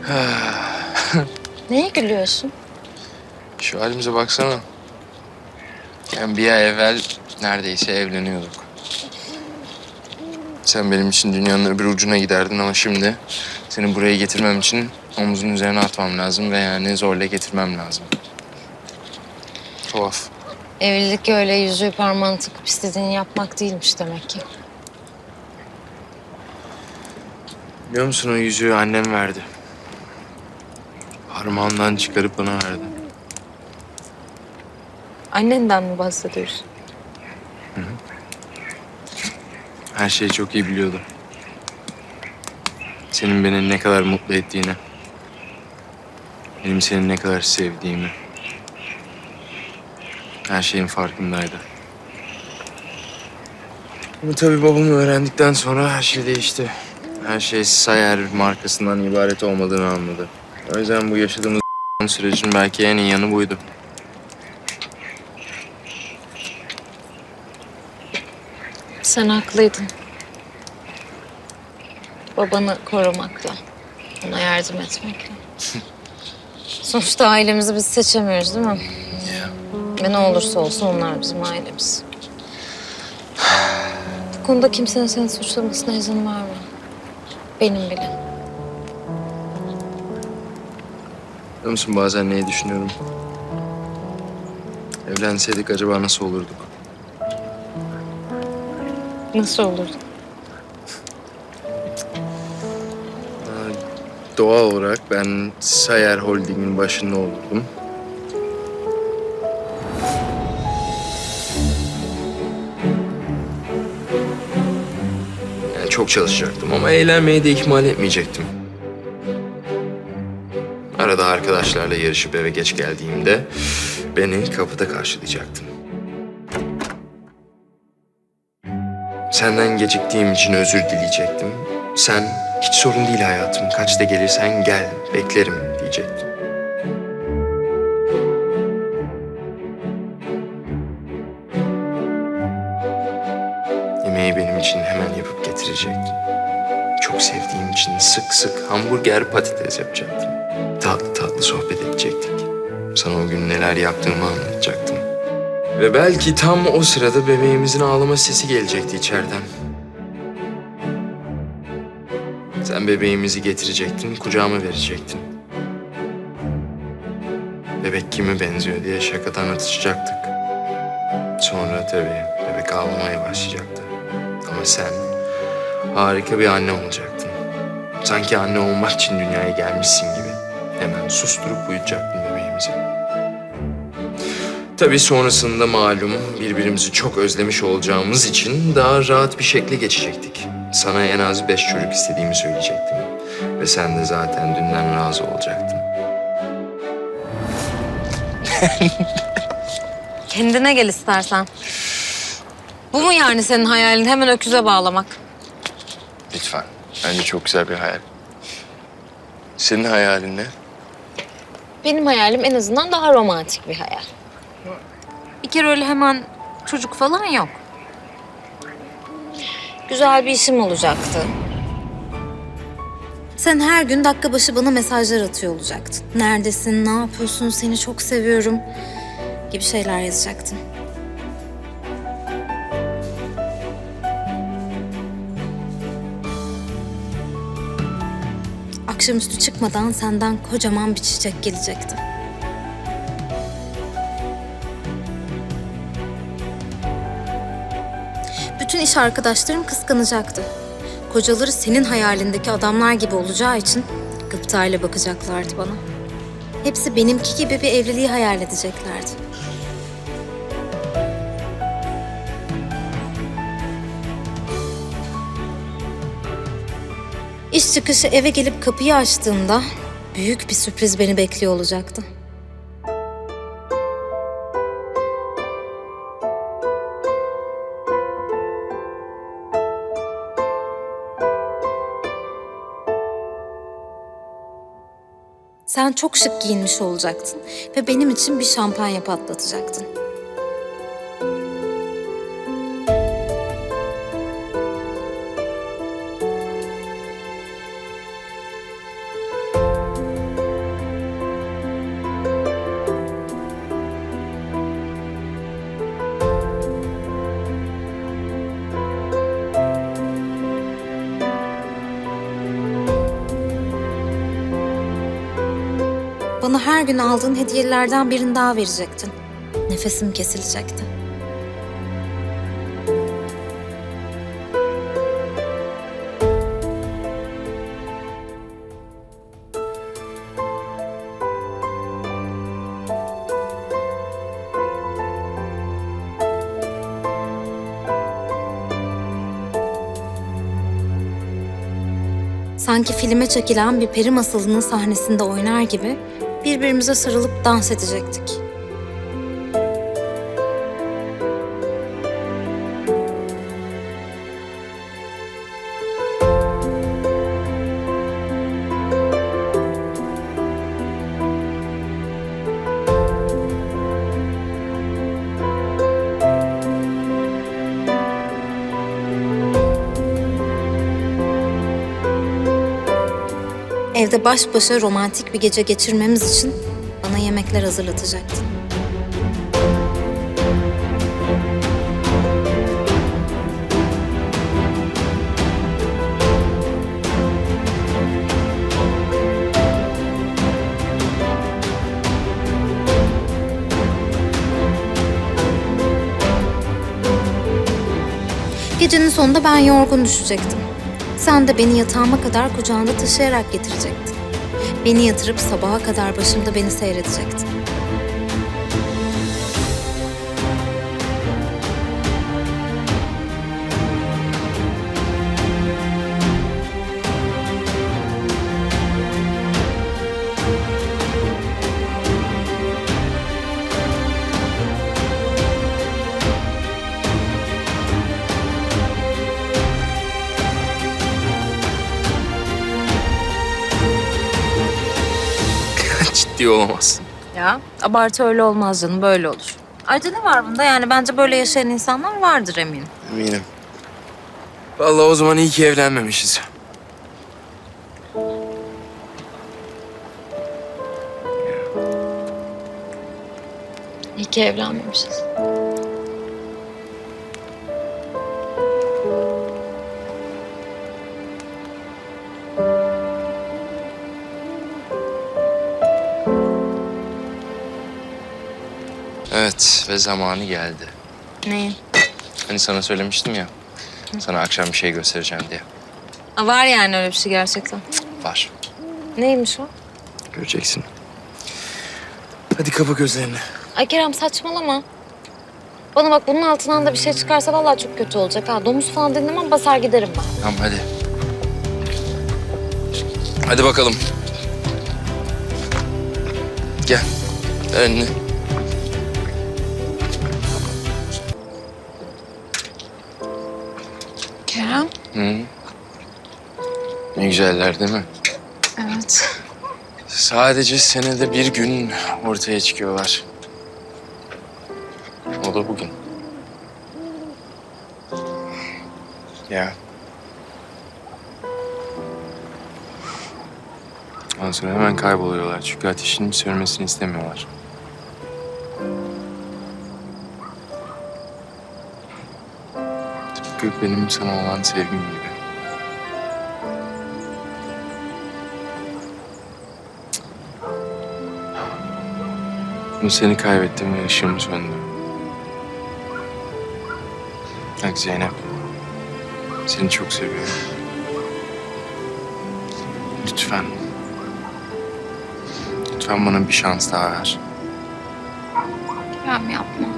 Neye gülüyorsun? Şu halimize baksana. Yani bir ay evvel neredeyse evleniyorduk. Sen benim için dünyanın öbür ucuna giderdin ama şimdi seni buraya getirmem için omuzun üzerine atmam lazım ve yani zorla getirmem lazım. Tuhaf. Evlilik öyle yüzüğü parmağını takıp istediğini yapmak değilmiş demek ki. Biliyor musun o yüzüğü annem verdi. Parmağından çıkarıp bana verdi. Annenden mi bahsediyorsun? Her şeyi çok iyi biliyordu. Senin beni ne kadar mutlu ettiğini. Benim seni ne kadar sevdiğimi. Her şeyin farkındaydı. Ama tabii babam öğrendikten sonra her şey değişti. Her şey Sayer markasından ibaret olmadığını anladı. O yüzden bu yaşadığımız sürecin belki en iyi yanı buydu. Sen haklıydın. Babanı korumakla, ona yardım etmekle. Sonuçta ailemizi biz seçemiyoruz değil mi? Ve ne olursa olsun onlar bizim ailemiz. Bu konuda kimsenin seni suçlamasına izin verme. Benim bile. Biliyor musun bazen neyi düşünüyorum? Evlenseydik acaba nasıl olurduk? Nasıl olur? Aa, Doğal olarak ben Sayer Holding'in başında olurdum. Yani çok çalışacaktım ama eğlenmeyi de ihmal etmeyecektim. Arada arkadaşlarla yarışıp eve geç geldiğimde beni kapıda karşılayacaktın. Senden geciktiğim için özür dileyecektim. Sen hiç sorun değil hayatım. Kaçta gelirsen gel, beklerim diyecektin. Yemeği benim için hemen yapıp getirecektin. Çok sevdiğim için sık sık hamburger patates yapacaktım. Sohbet edecektik. Sana o gün neler yaptığımı anlatacaktım. Ve belki tam o sırada bebeğimizin ağlama sesi gelecekti içeriden. Sen bebeğimizi getirecektin, kucağıma verecektin. Bebek kime benziyor diye şakadan atışacaktık. Sonra tabii bebek ağlamaya başlayacaktı. Ama sen harika bir anne olacaktın. Sanki anne olmak için dünyaya gelmişsin gibi. Hemen susturup uyutacaktın bebeğimizi. Tabii sonrasında malum birbirimizi çok özlemiş olacağımız için daha rahat bir şekle geçecektik. Sana en az beş çocuk istediğimi söyleyecektim. Ve sen de zaten dünden razı olacaktın. Kendine gel istersen. Bu mu yani senin hayalin? Hemen öküze bağlamak. Lütfen. Bence çok güzel bir hayal. Senin hayalin ne? Benim hayalim en azından daha romantik bir hayal. Bir kere öyle hemen çocuk falan yok. Güzel bir işim olacaktı. Sen her gün dakika başı bana mesajlar atıyor olacaktın. Neredesin, ne yapıyorsun, seni çok seviyorum gibi şeyler yazacaktın. Akşamüstü çıkmadan senden kocaman bir çiçek gelecekti. Bütün iş arkadaşlarım kıskanacaktı. Kocaları senin hayalindeki adamlar gibi olacağı için gıptayla bakacaklardı bana. Hepsi benimki gibi bir evliliği hayal edeceklerdi. İş çıkışı eve gelip kapıyı açtığımda büyük bir sürpriz beni bekliyor olacaktı. Sen çok şık giyinmiş olacaktın ve benim için bir şampanya patlatacaktın. Bana her gün aldığın hediyelerden birini daha verecektin. Nefesim kesilecekti. Sanki filme çekilen bir peri masalının sahnesinde oynar gibi birbirimize sarılıp dans edecektik. Evde baş başa romantik bir gece geçirmemiz için bana yemekler hazırlatacaktın. Gecenin sonunda ben yorgun düşecektim. Sen de beni yatağıma kadar kucağında taşıyarak getirecektin. Beni yatırıp sabaha kadar başımda beni seyredecektin. Olamazsın. Ya abartı öyle olmaz canım böyle olur. Ayrıca ne var bunda yani bence böyle yaşayan insanlar vardır eminim. Eminim. Vallahi o zaman iyi ki evlenmemişiz. İyi ki evlenmemişiz. Ve zamanı geldi. Ne? Hani sana söylemiştim ya. Sana akşam bir şey göstereceğim diye. Aa, var yani öyle bir şey gerçekten. Var. Neymiş o? Göreceksin. Hadi kapa gözlerini. Ay Kerem saçmalama. Bana bak bunun altından da bir şey çıkarsa vallahi çok kötü olacak ha. Domuz falan dinlemem basar giderim ben. Tamam hadi. Hadi bakalım. Gel. Ver elini. Hı. Ne güzeller değil mi? Evet. Sadece senede bir gün ortaya çıkıyorlar. O da bugün. Ya. Ondan sonra hemen kayboluyorlar çünkü ateşin sönmesini istemiyorlar. Tıpkı benim sana olan sevgim gibi. Bu seni kaybettim ve ışığım söndü. Bak Zeynep. Seni çok seviyorum. Lütfen. Lütfen bana bir şans daha ver. Kerem yapma.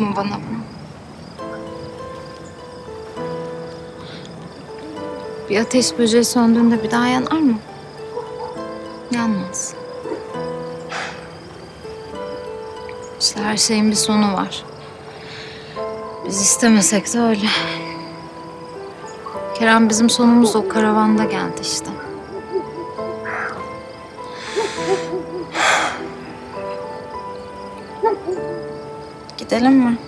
Yapma bana bunu. Bir ateş böceği söndüğünde bir daha yanar mı? Yanmaz. İşte her şeyin bir sonu var. Biz istemesek de öyle. Kerem bizim sonumuz o karavanda geldi işte. Gidelim mi?